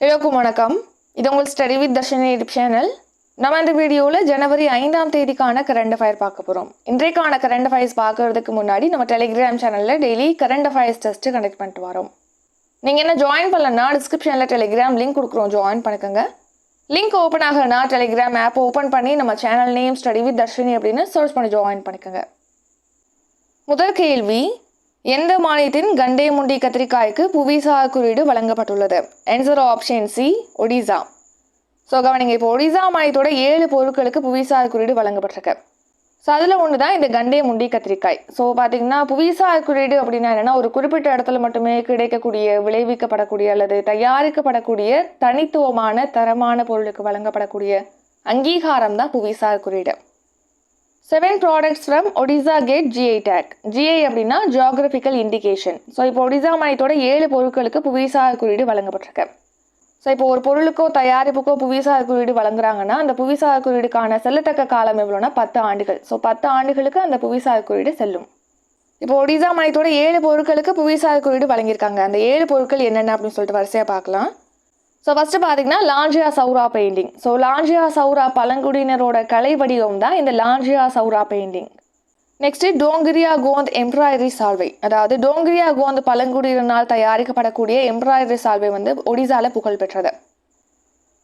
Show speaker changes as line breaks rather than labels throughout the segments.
எல்லோருக்கும் வணக்கம். இது உங்கள் study with Dharshini YouTube channel நம்ம இந்த வீடியோவில் ஜனவரி ஐந்தாம் தேதிக்கான கரண்ட் அஃபயர் பார்க்க போகிறோம் இன்றைக்கான கரண்ட் அஃபயர்ஸ் பார்க்கறதுக்கு முன்னாடி நம்ம டெலிகிராம் சேனலில் daily current affairs test connect பண்ணிட்டு வரோம். நீங்கள் என்ன ஜாயின் பண்ணலன்னா டிஸ்கிரிப்ஷனில் டெலிகிராம் லிங்க் கொடுக்குறோம். ஜாயின் பண்ணிக்கோங்க. லிங்க் ஓப்பன் ஆகலனா டெலிகிராம் ஆப் ஓப்பன் பண்ணி நம்ம channel name study with Dharshini அப்படின்னு சர்ச் பண்ணி ஜாயின் பண்ணிக்கோங்க. முதல் கேள்வி எந்த மாநிலத்தின் கண்டேமுண்டி கத்திரிக்காய்க்கு புவிசார் குறியீடு வழங்கப்பட்டுள்ளது? Answer option C Odisha so கவனிங்க இப்போ ஒடிசா மாநிலத்தோட ஏழு பொருட்களுக்கு புவிசார் குறியீடு வழங்கப்பட்டிருக்கு. ஸோ அதில் ஒன்று தான் இந்த கண்டே முண்டி கத்திரிக்காய். ஸோ பார்த்தீங்கன்னா புவிசார் குறியீடு அப்படின்னா என்னென்னா ஒரு குறிப்பிட்ட இடத்துல மட்டுமே கிடைக்கக்கூடிய விளைவிக்கப்படக்கூடிய அல்லது தயாரிக்கப்படக்கூடிய தனித்துவமான தரமான பொருளுக்கு வழங்கப்படக்கூடிய அங்கீகாரம் தான் புவிசார் குறியீடு. Seven products from Odisha get GI tag GI அப்படின்னா ஜியாகிரபிக்கல் இண்டிகேஷன் ஸோ இப்போ ஒடிசா மாநிலத்தோட ஏழு பொருட்களுக்கு புவிசார் குறியீடு வழங்கப்பட்டிருக்கு. ஸோ இப்போ ஒரு பொருளுக்கோ தயாரிப்புக்கோ புவிசார் குறியீடு வழங்குறாங்கன்னா அந்த புவிசார் குறியீடுக்கான செல்லத்தக்க காலம் எவ்வளோனா பத்து ஆண்டுகள். ஸோ பத்து ஆண்டுகளுக்கு அந்த புவிசார் குறியீடு செல்லும். இப்போ ஒடிசா மாநிலத்தோட ஏழு பொருட்களுக்கு புவிசார் குறியீடு வழங்கியிருக்காங்க. அந்த ஏழு பொருட்கள் என்னென்ன அப்படின்னு சொல்லிட்டு வரிசையாக பார்க்கலாம். ஸோ ஃபஸ்ட்டு பார்த்தீங்கன்னா லாஞ்சியா சௌரா பெயிண்டிங் ஸோ லாஞ்சியா சௌரா பழங்குடியினரோட கலை வடிவம் தான் இந்த Lanjia Saora painting next Dongria Kondh embroidery சால்வை அதாவது டோங்கிரியா கோந்த் பழங்குடியினால் தயாரிக்கப்படக்கூடிய எம்ப்ராய்டரி சால்வை வந்து ஒடிசாவில் புகழ் பெற்றது.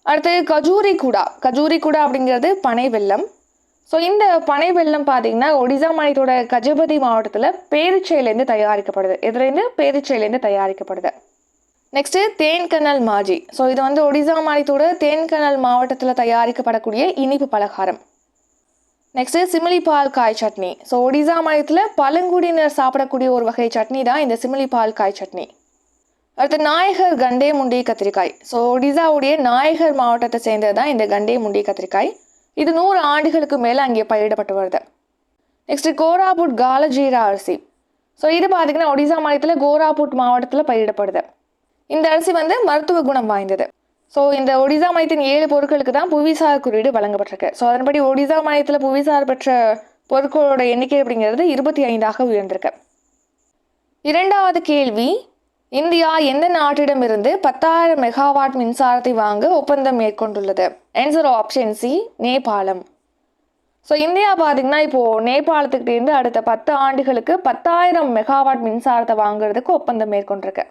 அடுத்து கஜூரி குடா கஜூரி குடா அப்படிங்கிறது பனை வெள்ளம் ஸோ இந்த பனை வெள்ளம் பார்த்தீங்கன்னா ஒடிசா மாநிலத்தோட கஜபதி மாவட்டத்தில் பேரிச்சையிலேருந்து தயாரிக்கப்படுது. இதுலேருந்து பேரிச்சையிலேருந்து தயாரிக்கப்படுது. நெக்ஸ்ட்டு தேன்கனல் மாஜி. ஸோ இது வந்து ஒடிசா மாநிலத்தோட தேன்கனல் மாவட்டத்தில் தயாரிக்கப்படக்கூடிய இனிப்பு பலகாரம். நெக்ஸ்ட்டு சிமிலிபால் காய் சட்னி. ஸோ ஒடிசா மாநிலத்தில் பழங்குடியினர் சாப்பிடக்கூடிய ஒரு வகை சட்னி தான் இந்த சிமிலிபால் காய் சட்னி. அடுத்து நாயகர் கண்டே முண்டி கத்திரிக்காய். ஸோ ஒடிசாவுடைய நாயகர் மாவட்டத்தை சேர்ந்தது தான் இந்த கண்டே முண்டி கத்திரிக்காய். இது நூறு ஆண்டுகளுக்கு மேலே அங்கே பயிரிடப்பட்டு வருது. நெக்ஸ்ட்டு கோராபுட் காலஜீரா அரிசி. ஸோ இது பார்த்தீங்கன்னா ஒடிசா மாநிலத்தில் கோராபுட் மாவட்டத்தில் பயிரிடப்படுது. இந்த அரிசி வந்து மருத்துவ குணம் வாய்ந்தது. ஸோ இந்த ஒடிசா மாநிலத்தின் ஏழு பொருட்களுக்கு தான் புவிசார் குறியீடு வழங்கப்பட்டிருக்கு. ஸோ அதன்படி ஒடிசா மாநிலத்தில் புவிசார் பெற்ற பொருட்களோட எண்ணிக்கை அப்படிங்கிறது இருபத்தி ஐந்தாக உயர்ந்திருக்கு. இரண்டாவது கேள்வி இந்தியா எந்த நாட்டிடமிருந்து பத்தாயிரம் மெகாவாட் மின்சாரத்தை வாங்க ஒப்பந்தம் மேற்கொண்டுள்ளது? Answer option C Nepal. So India பார்த்தீங்கன்னா இப்போது நேபாளத்துக்கிட்டேருந்து அடுத்த பத்து ஆண்டுகளுக்கு பத்தாயிரம் மெகாவாட் மின்சாரத்தை வாங்குறதுக்கு ஒப்பந்தம் மேற்கொண்டிருக்கு.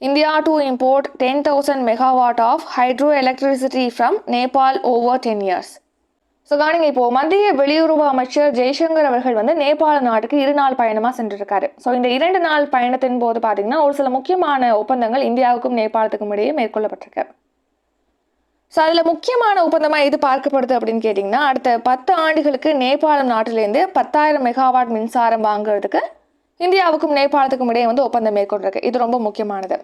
India to import ten thousand megawatt of hydro electricity from Nepal over ten years so காணிங்க இப்போ மத்திய வெளியுறவு அமைச்சர் ஜெய்சங்கர் அவர்கள் வந்து நேபாள நாட்டுக்கு இரு நாள் பயணமாக சென்றிருக்காரு. ஸோ இந்த இரண்டு நாள் பயணத்தின் போது பார்த்தீங்கன்னா ஒரு சில முக்கியமான ஒப்பந்தங்கள் இந்தியாவுக்கும் நேபாளத்துக்கும் இடையே மேற்கொள்ளப்பட்டிருக்கு. ஸோ அதில் முக்கியமான ஒப்பந்தமாக எது பார்க்கப்படுது அப்படின்னு கேட்டிங்கன்னா அடுத்த பத்து ஆண்டுகளுக்கு நேபாளம் நாட்டிலேருந்து பத்தாயிரம் மெகாவாட் மின்சாரம் வாங்குறதுக்கு இந்தியாவுக்கும் நேபாளத்துக்கும் இடையே வந்து ஒப்பந்தம் மேற்கொண்டிருக்கு. இது ரொம்ப முக்கியமானது.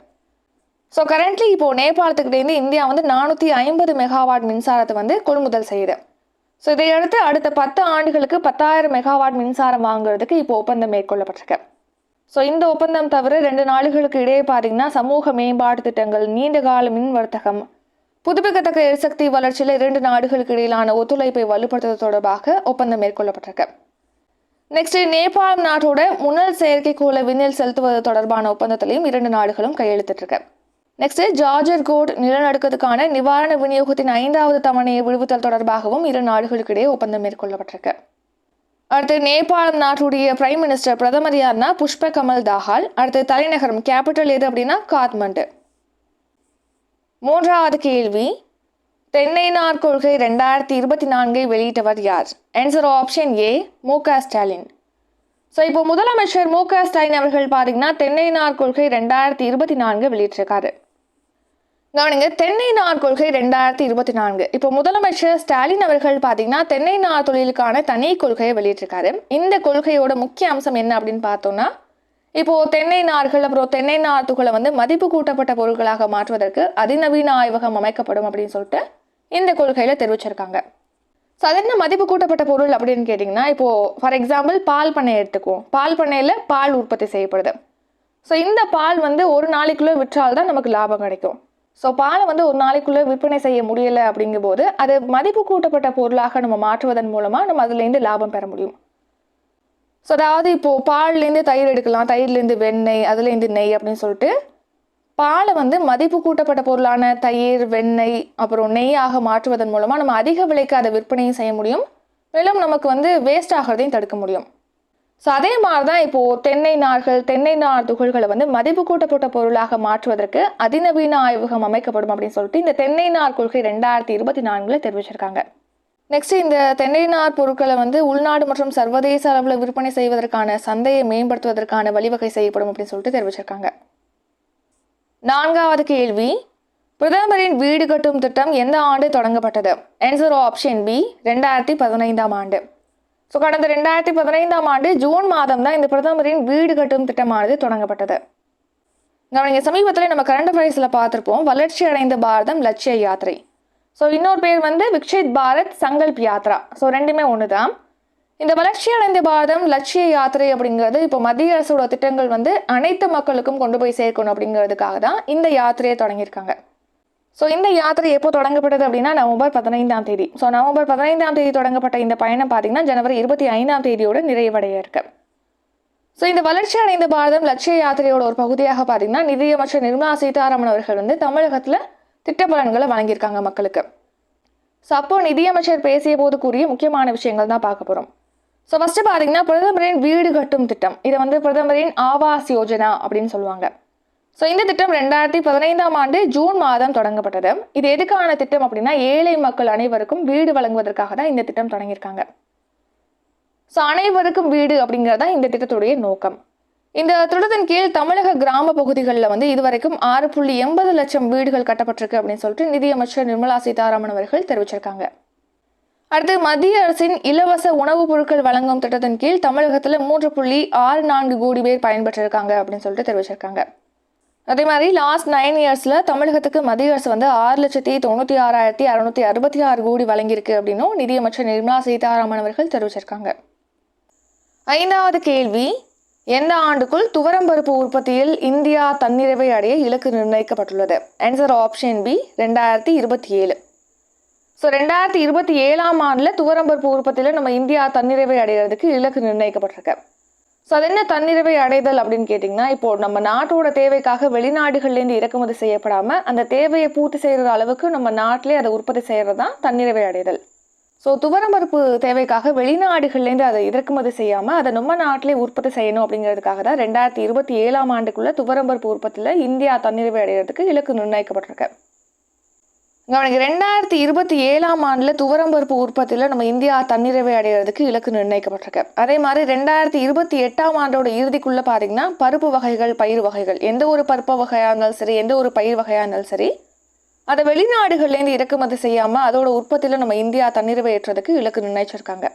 ஸோ கரண்ட்லி இப்போது நேபாளத்துக்கிட்டேருந்து இந்தியா வந்து நானூற்றி ஐம்பது மெகாவாட் மின்சாரத்தை வந்து கொள்முதல் செய்யுது. ஸோ இதையடுத்து அடுத்த பத்து ஆண்டுகளுக்கு பத்தாயிரம் மெகாவாட் மின்சாரம் வாங்குறதுக்கு இப்போ ஒப்பந்தம் மேற்கொள்ளப்பட்டிருக்கு. ஸோ இந்த ஒப்பந்தம் தவிர ரெண்டு நாடுகளுக்கு இடையே பார்த்தீங்கன்னா சமூக மேம்பாட்டு திட்டங்கள் நீண்டகால மின் வர்த்தகம் புதுப்பிக்கத்தக்க எரிசக்தி வளர்ச்சியில் இரண்டு நாடுகளுக்கு இடையிலான ஒத்துழைப்பை வலுப்படுத்துவது தொடர்பாக ஒப்பந்தம் மேற்கொள்ளப்பட்டிருக்கு. நெக்ஸ்ட் நேபாளம் நாட்டோட முன்னல் செயற்கைக்கோளை விண்ணில் செலுத்துவது தொடர்பான ஒப்பந்தத்திலையும் இரண்டு நாடுகளும் கையெழுத்திட்டிருக்கு. நெக்ஸ்ட் ஜார்ஜர் கோட் நிலநடுக்கத்துக்கான நிவாரண விநியோகத்தின் ஐந்தாவது தவணையை விடுவித்தல் தொடர்பாகவும் இரு நாடுகளுக்கிடையே ஒப்பந்தம் மேற்கொள்ளப்பட்டிருக்கு. அடுத்து நேபாளம் நாட்டுடைய பிரைம் மினிஸ்டர் பிரதமர் யார்னா புஷ்ப கமல் தாஹால் அடுத்து தலைநகரம் கேபிட்டல் எது அப்படின்னா காத்மண்டு. மூன்றாவது கேள்வி தென்னை நார் கொள்கை ரெண்டாயிரத்தி இருபத்தி நான்கை வெளியிட்டவர் யார்? ஆன்சர் ஆப்ஷன் ஏ மு க. ஸ்டாலின். ஸோ இப்போ முதலமைச்சர் மு க. ஸ்டாலின் அவர்கள் பார்த்தீங்கன்னா தென்னை நார் கொள்கை ரெண்டாயிரத்தி இருபத்தி நான்கு வெளியிட்டிருக்காரு. கவனிங்க தென்னை நார் கொள்கை ரெண்டாயிரத்தி இருபத்தி நான்கு. இப்போ முதலமைச்சர் ஸ்டாலின் அவர்கள் பார்த்தீங்கன்னா தென்னை நார் தொழிலுக்கான தனி கொள்கையை வெளியிட்டிருக்காரு. இந்த கொள்கையோட முக்கிய அம்சம் என்ன அப்படின்னு பார்த்தோம்னா இப்போ தென்னை நார்கள் அப்புறம் தென்னை நார் துகளை வந்து மதிப்பு கூட்டப்பட்ட பொருட்களாக மாற்றுவதற்கு அதிநவீன ஆய்வகம் அமைக்கப்படும் அப்படின்னு சொல்லிட்டு இந்த கொள்கையில் தெரிவிச்சிருக்காங்க ஸோ அது என்ன மதிப்பு கூட்டப்பட்ட பொருள் அப்படின்னு கேட்டிங்கன்னா இப்போது ஃபார் எக்ஸாம்பிள் பால் பண்ணை எடுத்துக்குவோம். பால் பண்ணையில் பால் உற்பத்தி செய்யப்படுது. ஸோ இந்த பால் வந்து ஒரு நாளைக்குள்ளே விற்றால்தான் நமக்கு லாபம் கிடைக்கும். ஸோ பாலை வந்து ஒரு நாளைக்குள்ளே விற்பனை செய்ய முடியலை அப்படிங்கும்போது அது மதிப்பு கூட்டப்பட்ட பொருளாக நம்ம மாற்றுவதன் மூலமாக நம்ம அதுலேருந்து லாபம் பெற முடியும். ஸோ அதாவது இப்போது பால்லேருந்து தயிர் எடுக்கலாம். தயிர்லேருந்து வெண்ணெய் அதுலேருந்து நெய் அப்படின்னு சொல்லிட்டு பாலை வந்து மதிப்பு கூட்டப்பட்ட பொருளான தயிர் வெண்ணெய் அப்புறம் நெய்யாக மாற்றுவதன் மூலமாக நம்ம அதிக விலைக்கு அதை விற்பனையும் செய்ய முடியும். மேலும் நமக்கு வந்து வேஸ்ட் ஆகிறதையும் தடுக்க முடியும். ஸோ அதே மாதிரி தான் இப்போது தென்னை நார்கள் தென்னை நார் துகள்களை வந்து மதிப்பு கூட்டப்பட்ட பொருளாக மாற்றுவதற்கு அதிநவீன ஆய்வகம் அமைக்கப்படும் அப்படின்னு சொல்லிட்டு இந்த தென்னை நார் கொள்கை ரெண்டாயிரத்தி இருபத்தி நான்கில் தெரிவிச்சிருக்காங்க. நெக்ஸ்ட் இந்த தென்னை நார் பொருட்களை வந்து உள்நாடு மற்றும் சர்வதேச அளவில் விற்பனை செய்வதற்கான சந்தையை மேம்படுத்துவதற்கான வழிவகை செய்யப்படும் அப்படின்னு சொல்லிட்டு தெரிவிச்சிருக்காங்க. நான்காவது கேள்வி. பிரதமரின் வீடு கட்டும் திட்டம் எந்த ஆண்டு தொடங்கப்பட்டது? ஆன்சர் ஆப்ஷன் பி ரெண்டாயிரத்தி பதினைந்தாம் ஆண்டு. ஸோ கடந்த ரெண்டாயிரத்தி பதினைந்தாம் ஆண்டு ஜூன் மாதம் தான் இந்த பிரதமரின் வீடு கட்டும் திட்டமானது தொடங்கப்பட்டது. கவனிங்க சமீபத்தில் நம்ம கரண்ட் அஃபேர்ஸில் பார்த்துருப்போம் வளர்ச்சி அடைந்த பாரதம் லட்சிய யாத்திரை. ஸோ இன்னொரு பேர் வந்து விக்ஷித் பாரத் சங்கல்ப் யாத்ரா. ஸோ ரெண்டுமே ஒன்று தான் இந்த வளர்ச்சி அடைந்த பாரதம் லட்சிய யாத்திரை அப்படிங்கிறது இப்போ மத்திய அரசோட திட்டங்கள் வந்து அனைத்து மக்களுக்கும் கொண்டு போய் சேர்க்கணும் அப்படிங்கிறதுக்காக தான் இந்த யாத்திரையை தொடங்கியிருக்காங்க. ஸோ இந்த யாத்திரை எப்போ தொடங்கப்பட்டது அப்படின்னா நவம்பர் பதினைந்தாம் தேதி. ஸோ நவம்பர் பதினைந்தாம் தேதி தொடங்கப்பட்ட இந்த பயணம் பார்த்தீங்கன்னா ஜனவரி இருபத்தி ஐந்தாம் தேதியோட நிறைவடைய இருக்கு. ஸோ இந்த வளர்ச்சி அடைந்த பாரதம் லட்சிய யாத்திரையோட ஒரு பகுதியாக பார்த்தீங்கன்னா நிதியமைச்சர் நிர்மலா சீதாராமன் அவர்கள் வந்து தமிழகத்தில் திட்ட பலன்களை வழங்கியிருக்காங்க மக்களுக்கு. ஸோ அப்போ நிதியமைச்சர் பேசிய போது கூறிய முக்கியமான விஷயங்கள் தான் பார்க்க போகிறோம் ஸோ ஃபஸ்ட்டு பார்த்தீங்கன்னா பிரதமரின் வீடு கட்டும் திட்டம். இதை வந்து பிரதமரின் ஆவாஸ் யோஜனா அப்படின்னு சொல்லுவாங்க. ஸோ இந்த திட்டம் ரெண்டாயிரத்தி பதினைந்தாம் ஆண்டு ஜூன் மாதம் தொடங்கப்பட்டது. இது எதுக்கான திட்டம் அப்படின்னா ஏழை மக்கள் அனைவருக்கும் வீடு வழங்குவதற்காக தான் இந்த திட்டம் தொடங்கியிருக்காங்க. ஸோ அனைவருக்கும் வீடு அப்படிங்கிறது தான் இந்த திட்டத்துடைய நோக்கம். இந்த திட்டத்தின் கீழ் தமிழக கிராம பகுதிகளில் வந்து இதுவரைக்கும் ஆறு புள்ளி எண்பது லட்சம் வீடுகள் கட்டப்பட்டிருக்கு அப்படின்னு சொல்லிட்டு நிதியமைச்சர் நிர்மலா சீதாராமன் அவர்கள் தெரிவிச்சிருக்காங்க. அடுத்து மத்திய அரசின் இலவச உணவுப் பொருட்கள் வழங்கும் திட்டத்தின் கீழ் தமிழகத்தில் மூன்று புள்ளி ஆறு நான்கு கோடி பேர் பயன்பெற்றிருக்காங்க அப்படின்னு சொல்லிட்டு தெரிவிச்சிருக்காங்க. அதே மாதிரி லாஸ்ட் நைன் இயர்ஸில் தமிழகத்துக்கு மத்திய அரசு வந்து ஆறு லட்சத்தி தொண்ணூற்றி ஆறாயிரத்தி அறுநூத்தி அறுபத்தி ஆறு கோடி வழங்கியிருக்கு அப்படின்னும் நிதியமைச்சர் நிர்மலா சீதாராமன் அவர்கள் தெரிவிச்சிருக்காங்க. ஐந்தாவது கேள்வி எந்த ஆண்டுக்குள் துவரம்பருப்பு உற்பத்தியில் இந்தியா தன்னிறைவை அடைய இலக்கு நிர்ணயிக்கப்பட்டுள்ளது? ஆன்சர் ஆப்ஷன் பி ரெண்டாயிரத்தி இருபத்தி ஏழு. ஸோ ரெண்டாயிரத்தி இருபத்தி ஏழாம் ஆண்டில் துவரம்பருப்பு உற்பத்தியில் நம்ம இந்தியா தன்னிறைவை அடைகிறதுக்கு இலக்கு நிர்ணயிக்கப்பட்டிருக்கு. ஸோ அது என்ன தன்னிறைவை அடைதல் அப்படின்னு கேட்டிங்கன்னா இப்போ நம்ம நாட்டோட தேவைக்காக வெளிநாடுகள்லேருந்து இறக்குமதி செய்யப்படாமல் அந்த தேவையை பூர்த்தி செய்கிற அளவுக்கு நம்ம நாட்டிலே அதை உற்பத்தி செய்கிறது தான் தன்னிறைவை அடைதல். ஸோ துவரம்பருப்பு தேவைக்காக வெளிநாடுகள்லேருந்து அதை இறக்குமதி செய்யாமல் அதை நம்ம நாட்டிலே உற்பத்தி செய்யணும் அப்படிங்கிறதுக்காக தான் ரெண்டாயிரத்தி இருபத்தி ஏழாம் ஆண்டுக்குள்ளே துவரம்பருப்பு உற்பத்தியில் இந்தியா தன்னிறைவை அடைகிறதுக்கு இலக்கு நிர்ணயிக்கப்பட்டிருக்கு. கவனிங்க ரெண்டாயிரத்தி இருபத்தி ஏழாம் ஆண்டில் துவரம்பருப்பு உற்பத்தியில் நம்ம இந்தியா தன்னிறைவை அடைகிறதுக்கு இலக்கு நிர்ணயிக்கப்பட்டிருக்கு. அதே மாதிரி ரெண்டாயிரத்தி இருபத்தி எட்டாம் ஆண்டோட இறுதிக்குள்ளே பார்த்தீங்கன்னா பருப்பு வகைகள் பயிர் வகைகள் எந்த ஒரு பருப்பு வகையாக இருந்தாலும் சரி எந்த ஒரு பயிர் வகையாக இருந்தாலும் சரி அதை வெளிநாடுகள்லேருந்து இறக்குமதி செய்யாமல் அதோட உற்பத்தியில் நம்ம இந்தியா தன்னிறைவை ஏற்றதுக்கு இலக்கு நிர்ணயிச்சிருக்காங்க.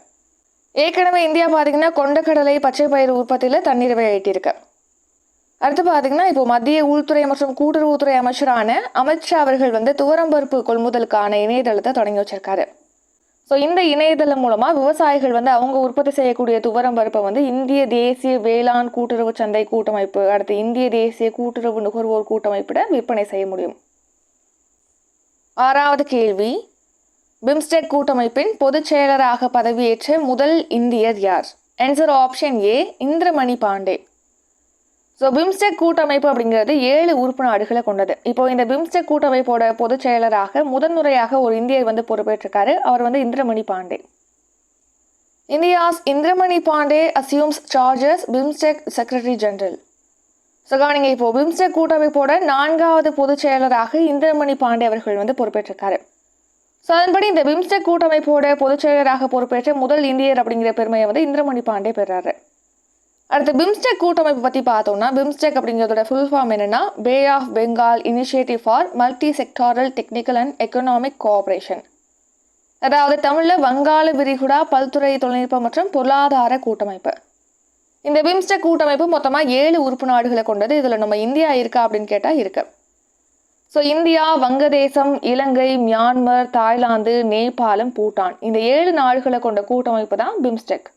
ஏற்கனவே இந்தியா பார்த்தீங்கன்னா கொண்டக்கடலை பச்சை பயிர் உற்பத்தியில் தன்னிறைவை எட்டியிருக்கு அடுத்து பார்த்தீங்கன்னா இப்போ மத்திய உள்துறை மற்றும் கூட்டுறவுத்துறை அமைச்சரான அமித்ஷா அவர்கள் வந்து துவரம்பருப்பு கொள்முதலுக்கான இணையதளத்தை தொடங்கி வச்சிருக்காரு. ஸோ இந்த இணையதளம் மூலமாக விவசாயிகள் வந்து அவங்க உற்பத்தி செய்யக்கூடிய துவரம்பருப்பை வந்து இந்திய தேசிய வேளாண் கூட்டுறவு சந்தை கூட்டமைப்பு அடுத்து இந்திய தேசிய கூட்டுறவு நுகர்வோர் கூட்டமைப்பிட விற்பனை செய்ய முடியும். ஆறாவது கேள்வி. பிம்ஸ்டெக் கூட்டமைப்பின் பொதுச் செயலராக பதவியேற்ற முதல் இந்தியர் யார்? Answer option A Indramani Pandey. So BIMSTEC கூட்டமைப்பு அப்படிங்கிறது ஏழு உறுப்பு நாடுகளை கொண்டது. இப்போ இந்த பிம்ஸ்டெக் கூட்டமைப்போட பொதுச் செயலராக முதன்முறையாக ஒரு இந்தியர் வந்து பொறுப்பேற்றிருக்காரு. அவர் வந்து Indramani Pandey. India's Indramani Pandey assumes charges BIMSTEC secretary general so கவனிங்க இப்போ பிம்ஸ்டெக் கூட்டமைப்போட நான்காவது பொதுச் செயலராக இந்திரமணி பாண்டே அவர்கள் வந்து பொறுப்பேற்றிருக்காரு. ஸோ அதன்படி இந்த பிம்ஸ்டெக் கூட்டமைப்போட பொதுச் செயலராக பொறுப்பேற்ற முதல் இந்தியர் அப்படிங்கிற பெருமையை வந்து இந்திரமணி பாண்டே பெறாரு. அடுத்து பிம்ஸ்டெக் கூட்டமைப்பு பற்றி பார்த்தோம்னா பிம்ஸ்டெக் அப்படிங்கிறதோட ஃபுல் ஃபார்ம் என்னென்னா bay of Bengal initiative for multi sectoral technical and economic cooperation அதாவது தமிழில் வங்காள விரிகுடா பல்துறை தொழில்நுட்பம் மற்றும் பொருளாதார கூட்டமைப்பு. இந்த பிம்ஸ்டெக் கூட்டமைப்பு மொத்தமாக ஏழு உறுப்பு நாடுகளை கொண்டது. இதில் நம்ம இந்தியா இருக்கா அப்படின்னு கேட்டால் இருக்கு. ஸோ இந்தியா வங்கதேசம் இலங்கை மியான்மர் தாய்லாந்து நேபாளம் பூட்டான். இந்த ஏழு நாடுகளை கொண்ட கூட்டமைப்பு தான் பிம்ஸ்டெக்.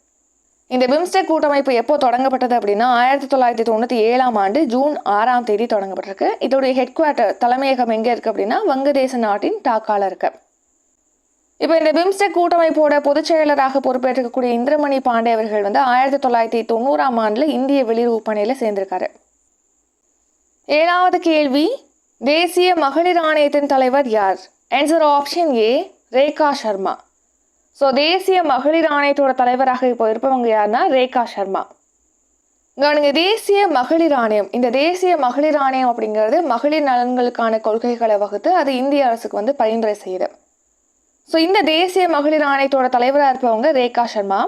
இந்த பிம்ஸ்டெக் கூட்டமைப்பு எப்போ தொடங்கப்பட்டது அப்படின்னா ஆயிரத்தி தொள்ளாயிரத்தி தொண்ணூற்றி ஏழாம் ஆண்டு ஜூன் ஆறாம் தேதி தொடங்கப்பட்டிருக்கு. இதோடைய ஹெட் குவார்ட்டர் தலைமையகம் எங்கே இருக்குது அப்படின்னா வங்கதேச நாட்டின் டாக்கால இருக்கு. இப்போ இந்த பிம்ஸ்டெக் கூட்டமைப்போட பொதுச் செயலராக பொறுப்பேற்றிருக்கக்கூடிய இந்திரமணி பாண்டே அவர்கள் வந்து ஆயிரத்தி தொள்ளாயிரத்தி தொண்ணூறாம் ஆண்டில் இந்திய வெளியுறவு பணியில் சேர்ந்திருக்காரு. ஏழாவது கேள்வி தேசிய மகளிர் ஆணையத்தின் தலைவர் யார்? Answer option A Rekha Sharma. So தேசிய மகளிர் ஆணையத்தோட தலைவராக இப்போ இருப்பவங்க யாருன்னா ரேகா சர்மா கவனிங்க தேசிய மகளிர் ஆணையம். இந்த தேசிய மகளிர் ஆணையம் அப்படிங்கிறது மகளிர் நலன்களுக்கான கொள்கைகளை வகுத்து அது இந்திய அரசுக்கு வந்து பரிந்துரை செய்யுது. ஸோ இந்த தேசிய மகளிர் ஆணையத்தோட தலைவராக இருப்பவங்க ரேகா சர்மா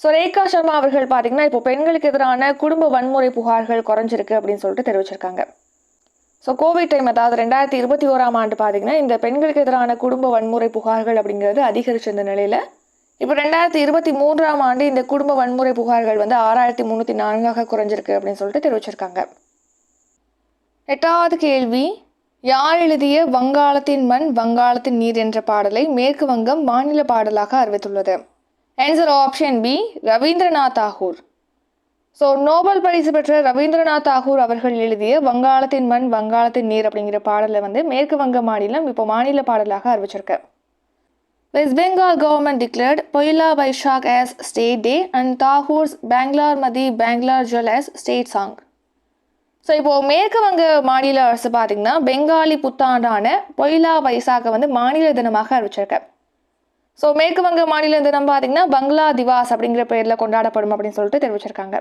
ஸோ ரேகா சர்மா அவர்கள் பார்த்தீங்கன்னா இப்போ பெண்களுக்கு எதிரான குடும்ப வன்முறை புகார்கள் குறைஞ்சிருக்கு அப்படின்னு சொல்லிட்டு தெரிவிச்சிருக்காங்க. ஸோ கோவிட் டைம் அதாவது ரெண்டாயிரத்தி இருபத்தி ஓராம் ஆண்டு பார்த்தீங்கன்னா இந்த பெண்களுக்கு எதிரான குடும்ப வன்முறை புகார்கள் அப்படிங்கிறது அதிகரிச்சிருந்த நிலையில். இப்போ ரெண்டாயிரத்தி இருபத்தி மூன்றாம் ஆண்டு இந்த குடும்ப வன்முறை புகார்கள் வந்து ஆறாயிரத்தி முந்நூற்றி நான்காக குறைஞ்சிருக்கு அப்படின்னு சொல்லிட்டு தெரிவிச்சிருக்காங்க. எட்டாவது கேள்வி யார் எழுதிய வங்காளத்தின் மண் வங்காளத்தின் நீர் என்ற பாடலை மேற்கு வங்கம் மாநில பாடலாக அறிவித்துள்ளது? Answer option B Rabindranath Tagore. So Nobel பரிசு பெற்ற ரவீந்திரநாத் தாகூர் அவர்கள் எழுதிய வங்காளத்தின் மண் வங்காளத்தின் நீர் அப்படிங்கிற பாடலை வந்து மேற்கு வங்க மாநிலம் இப்போ மாநில பாடலாக அறிவிச்சிருக்கு. West Bengal government declared Poila Baishakh as state day and Tagore's Banglar Mati Banglar Jol as state song so இப்போது மேற்கு வங்க மாநில அரசு பார்த்திங்கன்னா பெங்காலி புத்தாண்டான பொயிலா வைசாக்கை வந்து மாநில தினமாக அறிவிச்சிருக்கேன் ஸோ மேற்கு வங்க மாநில தினம் பார்த்திங்கன்னா பங்களா திவாஸ் அப்படிங்கிற பேரில் கொண்டாடப்படும் அப்படின்னு சொல்லிட்டு தெரிவிச்சிருக்காங்க.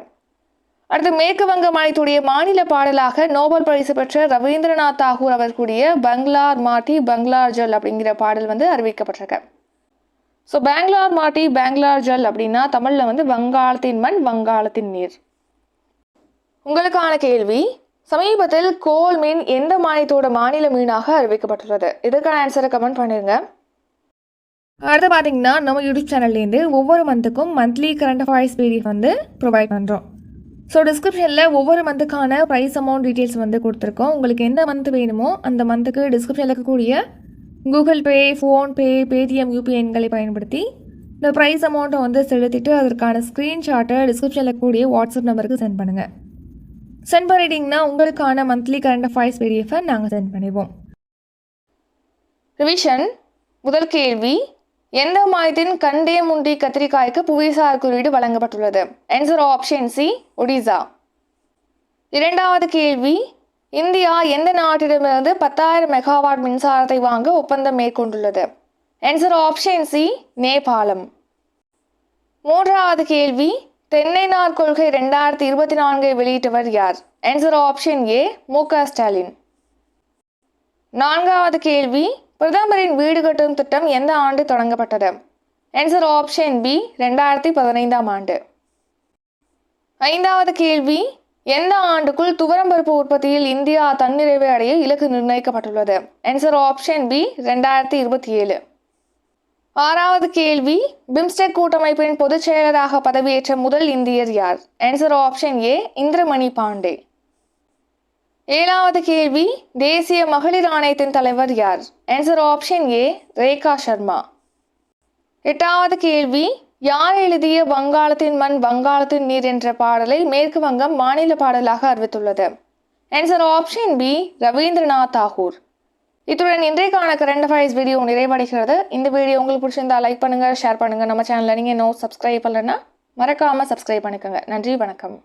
அடுத்து மேற்கு வங்க மாநிலத்துடைய மாநில பாடலாக நோபல் பரிசு பெற்ற ரவீந்திரநாத் தாகூர் அவர் கூடிய பங்களார் மாட்டி பங்களார் ஜல் அப்படிங்கிற பாடல் வந்து அறிவிக்கப்பட்டிருக்கு. ஸோ பெங்களார் மாட்டி பெங்களார் ஜல் அப்படின்னா தமிழில் வந்து வங்காளத்தின் மண் வங்காளத்தின் நீர். உங்களுக்கான கேள்வி சமீபத்தில் கோல் மீன் எந்த மாநிலத்தோட மாநில மீனாக அறிவிக்கப்பட்டுள்ளது? இதுக்கான ஆன்சரை கமெண்ட் பண்ணிடுங்க அடுத்து பார்த்தீங்கன்னா நம்ம யூடியூப் சேனல்லேருந்து ஒவ்வொரு மந்த்துக்கும் மந்த்லி கரண்ட் அஃபேர்ஸ் பிடிஎஃப் வந்து ப்ரொவைட் பண்ணுறோம் ஸோ டிஸ்கிரிப்ஷனில் ஒவ்வொரு மந்த்துக்கான ப்ரைஸ் அமௌண்ட் டீட்டெயில்ஸ் வந்து கொடுத்துருக்கோம். உங்களுக்கு எந்த மந்த் வேணுமோ அந்த மந்த்துக்கு டிஸ்கிரிப்ஷனில் இருக்கக்கூடிய Google Pay PhonePe Paytm UPI எண்களை பயன்படுத்தி இந்த ப்ரைஸ் அமௌண்ட்டை வந்து செலுத்திட்டு அதற்கான ஸ்க்ரீன்ஷாட்டை டிஸ்கிரிப்ஷனில் இருக்கக்கூடிய வாட்ஸ்அப் நம்பருக்கு சென்ட் பண்ணுங்கள் சென்ட் பண்ணிட்டீங்கன்னா உங்களுக்கான மந்த்லி கரண்ட் அஃபேர்ஸ் பிடிஎஃபை நாங்கள் சென்ட் பண்ணிடுவோம். ரிவிஷன் முதல் கேள்வி எந்த மாதத்தின் கண்டே முண்டி கத்திரிக்காய்க்கு புவிசார் குறியீடு வழங்கப்பட்டுள்ளது? Answer option C Odisha. இரண்டாவது கேள்வி இந்தியா எந்த நாட்டிடமிருந்து பத்தாயிரம் மெகாவாட் மின்சாரத்தை வாங்க ஒப்பந்தம் மேற்கொண்டுள்ளது? Answer option C Nepal. மூன்றாவது கேள்வி தென்னை நார் கொள்கை ரெண்டாயிரத்தி இருபத்தி நான்கை வெளியிட்டவர் யார்? ஆன்சர் ஆப்ஷன் ஏ மு க ஸ்டாலின். நான்காவது கேள்வி பிரதமரின் வீடு கட்டும் திட்டம் எந்த ஆண்டு தொடங்கப்பட்டது? ஆன்சர் ஆப்ஷன் பி ரெண்டாயிரத்தி பதினைந்தாம் ஆண்டு. ஐந்தாவது கேள்வி எந்த ஆண்டுக்குள் துவரம்பருப்பு உற்பத்தியில் இந்தியா தன்னிறைவை அடைய இலக்கு நிர்ணயிக்கப்பட்டுள்ளது? ஆன்சர் ஆப்ஷன் பி ரெண்டாயிரத்தி இருபத்தி ஏழு. ஆறாவது கேள்வி பிம்ஸ்டெக் கூட்டமைப்பின் பொதுச் செயலராக பதவியேற்ற முதல் இந்தியர் யார்? Answer option A Indramani Pandey. ஏழாவது கேள்வி தேசிய மகளிர் ஆணையத்தின் தலைவர் யார்? Answer option A Rekha Sharma எட்டாவது கேள்வி யார் எழுதிய வங்காளத்தின் மண் வங்காளத்தின் நீர் என்ற பாடலை மேற்கு வங்கம் மாநில பாடலாக அறிவித்துள்ளது? Answer option B Rabindranath Tagore. இத்துடன் இன்றைக்கான கரண்ட் அஃபேர்ஸ் வீடியோ நிறைவடைகிறது. இந்த வீடியோ உங்களுக்கு பிடிச்சிருந்தா லைக் பண்ணுங்கள் ஷேர் பண்ணுங்கள் நம்ம சேனலில் நீங்கள் இன்னும் சப்ஸ்கிரைப் பண்ணலன்னா மறக்காமல் சப்ஸ்கிரைப் பண்ணிக்கோங்க. நன்றி வணக்கம்.